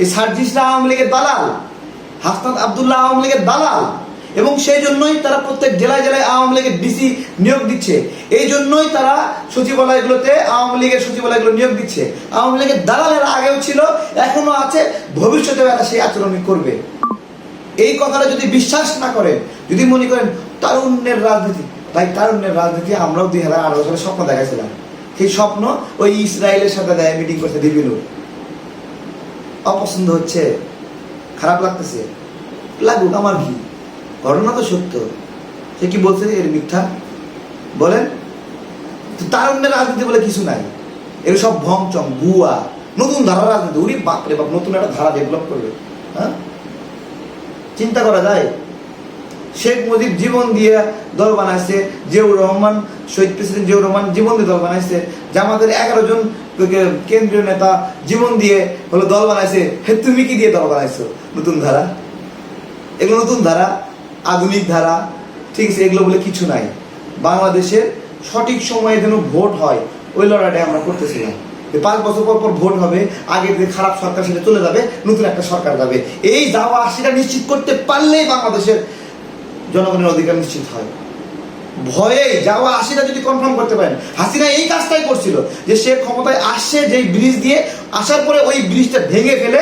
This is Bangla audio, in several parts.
এই সার্জিসরা আওয়ামী লীগের দালাল হাসনাত আবদুল্লাহ আওয়ামী লীগের দালাল, এবং সেই জন্যই তারা প্রত্যেক জেলায় জেলায় আওয়ামী লীগের ডিসি নিয়োগ দিচ্ছে। এই জন্যই তারা সচিবালয়গুলোতে আওয়ামী লীগের সচিবালয়গুলো নিয়োগ দিচ্ছে। আওয়ামী লীগের দালালের আগেও ছিল এখনও আছে, ভবিষ্যতেও এরা সেই আচরণই করবে। এই কথাটা যদি বিশ্বাস না করেন, যদি মনে করেন তারুণ্যের রাজনীতি তাই তারুণ্যের রাজনীতি আমরাও দুই হাজার আঠারো সালে স্বপ্ন দেখাইছিলাম। সেই স্বপ্ন ওই ইসরায়েলের সাথে দেয় মিটিং করতে দিবিল অপছন্দ হচ্ছে, খারাপ লাগতেছে, লাগুক আমার কি? ঘটনা তো সত্য। সে কি বলছে এর মিথ্যা? বলেন। তো অন্য রাজনীতি বলে কিছু নাই। এর সব ভংচং গুয়া, নতুন ধারা রাজনীতি। উনি বাপরে বাপ, নতুন একটা ধারা ডেভেলপ করবে। হ্যাঁ? চিন্তা করা যায়। শেখ মুজিব জীবন দিয়ে দল বানাইছে, জিয়াউর রহমান, শহীদ প্রেসিডেন্ট জিয়াউর রহমান জীবন দিয়ে দল বানাইছে, জামাতের এগারো জন কেন্দ্রীয় নেতা জীবন দিয়ে হলো দল বানাইছে। হে, তুমি কি দিয়ে দল বানাইছো? নতুন ধারা। এগুলো নতুন ধারা, আধুনিক ধারা, ঠিক আছে, এগুলো বলে কিছু নাই। বাংলাদেশের সঠিক সময়ে যেন ভোট হয়, ওই লড়াইটাই আমরা করতেছিলাম। পাঁচ বছর পর পর ভোট হবে আগের যে খারাপ সরকার সেটা চলে যাবে, নতুন একটা সরকার যাবে। এই যাওয়া আসিটা নিশ্চিত করতে পারলেই বাংলাদেশের জনগণের অধিকার নিশ্চিত হয়। ভয়ে যাওয়া আসিটা যদি কনফার্ম করতে পারেন, হাসিনা এই কাজটাই করছিল যে সে ক্ষমতায় আসছে যেই ব্রিজ দিয়ে, আসার পরে ওই ব্রিজটা ভেঙে ফেলে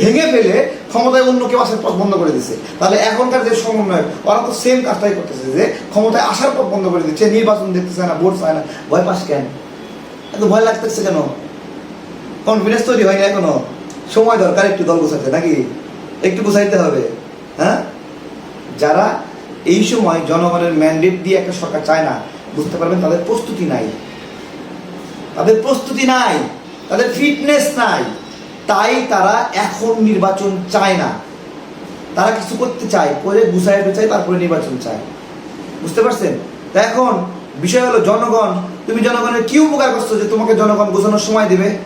ভেঙে ফেলে ক্ষমতায় অন্য কেউ আসার পথ বন্ধ করে দিচ্ছে তাহলে এখনকার যে সমন্বয় ওরা তো সেম কাজটাই করতেছে যে ক্ষমতায় আসার পথ বন্ধ করে দিচ্ছে, নির্বাচন দেখতেছে না, ভোট চায় না, ভয় পাস কেন? এত ভয় লাগতেছে কেন? কনফিডেন্স তৈরি হয়নি এখনও। সময় দরকার একটু দল গোছাতে, নাকি? একটু গোছাইতে হবে হ্যাঁ? যারা এই সময় জনগণের ম্যান্ডেট দিয়ে একটা সরকার চায় না। বুঝতে পারবেন? তাদের প্রস্তুতি নাই। তাদের প্রস্তুতি নাই। তাদের ফিটনেস নাই। তাই তারা এখন নির্বাচন চায় না। তারা কিছু করতে চায়, করে গুছাইতে চায় তারপরে নির্বাচন চায়। বুঝতে পারছেন? তা এখন বিষয় হলো জনগণ, তুমি জনগণের কি উপকার করছ যে তোমাকে জনগণ গোছানোর সময় দেবে?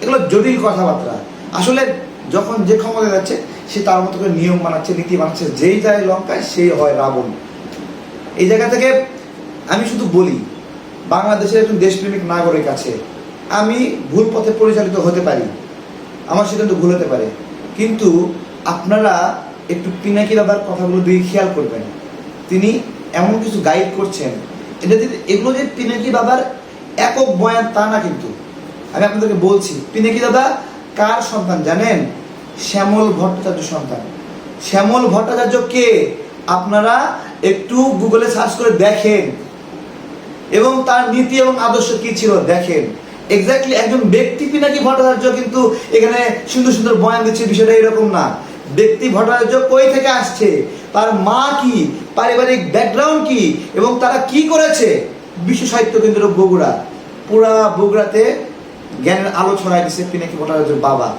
এগুলো জটিল কথাবার্তা। আসলে যখন যে ক্ষমতা যাচ্ছে, সে তার মতো করে নিয়ম বানাচ্ছে নীতি বানাচ্ছে যেই যায় লঙ্কায়, সেই হয় রাবণ। এই জায়গা থেকে আমি শুধু বলি, বাংলাদেশের একজন দেশপ্রেমিক নাগরিক আছে। আমি ভুল পথে পরিচালিত হতে পারি। আমার সিদ্ধান্ত ভুল হতে পারে। কিন্তু আপনারা একটু পিনাকি বাবার কথাগুলো দিয়ে খেয়াল করবেন। তিনি এমন কিছু গাইড করছেন। এটা এগুলো যে পিনাকি বাবার একক বয়ান তা না কিন্তু। আমি আপনাদেরকে বলছি, পিনাকি দাদা কার সন্তান জানেন? শ্যামল ভট্টাচার্য সন্তান। শ্যামল ভট্টাচার্য কে? আপনারা একটু গুগলে সার্চ করে দেখেন। এবং তার নীতি এবং আদর্শ কি ছিল? দেখেন। এক্স্যাক্টলি একজন ব্যক্তি পিনাকি ভট্টাচার্য? কিন্তু এখানে সুন্দর সুন্দর বয়ান দিচ্ছে, বিষয়টা এরকম না। ব্যক্তি ভট্টাচার্য কই থেকে আসছে? তার মা কি? পারিবারিক ব্যাকগ্রাউন্ড কি? এবং তারা কি করেছে? বিশ্ব সাহিত্য কেন্দ্র বগুড়া। পুরা বগুড়াতে জ্ঞানের আলো ছড়াই দিচ্ছে পিনাকি ভট্টাচার্যের বাবা।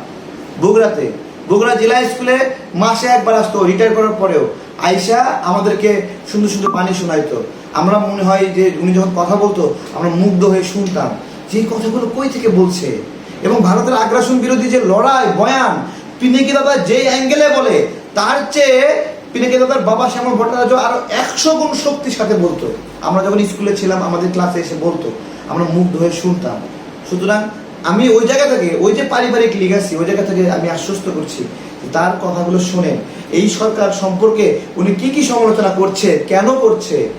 বগুড়াতে। বগুড়া জেলা স্কুলে মাসে একবার আসতো রিটায়ার করার পরেও। আইসা আমাদেরকে সুন্দর সুন্দর পানি শোনাইতো। আমরা মনে হয় যে উনি যখন কথা বলতো, আমরা মুগ্ধ হয়ে শুনতাম। যে কথাগুলো কই থেকে বলছে? এবং ভারতের আগ্রাসন বিরোধী যে লড়াই, বয়ান, পিনাকি দাদা যেই অ্যাঙ্গেলে বলে, তার চেয়ে পিনাকি দাদার বাবা শ্যামল ভট্টাচার্য আরও একশো গুণ শক্তির সাথে বলতো। আমরা যখন স্কুলে ছিলাম, আমাদের ক্লাসে এসে বলতো। আমরা মুগ্ধ হয়ে শুনতাম। সুতরাং আমি ওই জায়গা থেকে, ওই যে পারিবারিক লিগাসি ওই জায়গা থেকে আমি আশ্বস্ত করছি তার কথাগুলো শোনেন। এই সরকার সম্পর্কে উনি কি কি সমালোচনা করছে, কেন করছে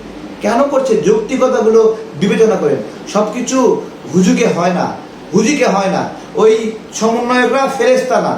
কেন করছে, যৌক্তিকতাগুলো বিবেচনা করেন। সবকিছু হুজুকে হয় না হুজুকে হয় না। ওই সমন্বয়করা ফেরেস্তা না